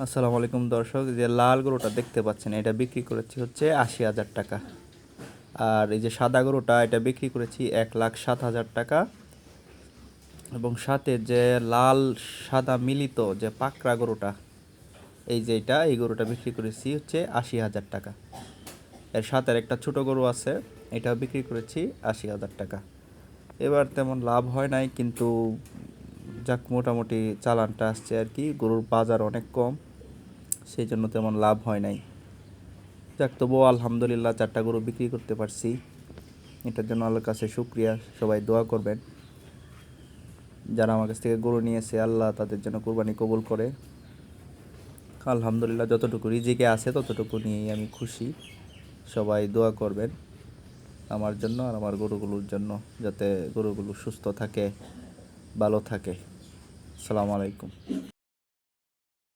আসসালামু আলাইকুম দর্শক যে লাল গরুটা দেখতে পাচ্ছেন, এটা বিক্রি করেছি হচ্ছে আশি হাজার টাকা। আর এই যে সাদা গরুটা, এটা বিক্রি করেছি এক লাখ সাত হাজার টাকা। এবং সাথে যে লাল সাদা মিলিত যে পাকড়া গরুটা, এই যে এটা, এই গরুটা বিক্রি করেছি হচ্ছে আশি হাজার টাকা। এর সাথে একটা ছোট গরু আছে এটা বিক্রি করেছি আশি হাজার টাকা। এবার তেমন লাভ হয় নাই, কিন্তু যাক, মোটামুটি চালানটা আসছে আর কি। গরুর বাজার অনেক কম, সেই জন্য তেমন লাভ হয় নাই। যাক, তবুও আলহামদুলিল্লাহ চারটা গরু বিক্রি করতে পারছি। এটার জন্য আল্লাহর কাছে শুক্রিয়া, সবাই দোয়া করবেন। যারা আমার কাছ থেকে গরু নিয়েছে, আল্লাহ তাদের জন্য কোরবানি কবুল করে। আলহামদুলিল্লাহ যতটুকু রিজিকে আছে, ততটুকু নিয়েই আমি খুশি। সবাই দোয়া করবেন আমার জন্য আর আমার গরুগুলোর জন্য, যাতে গরুগুলো সুস্থ থাকে, ভালো থাকে। আসসালামু আলাইকুম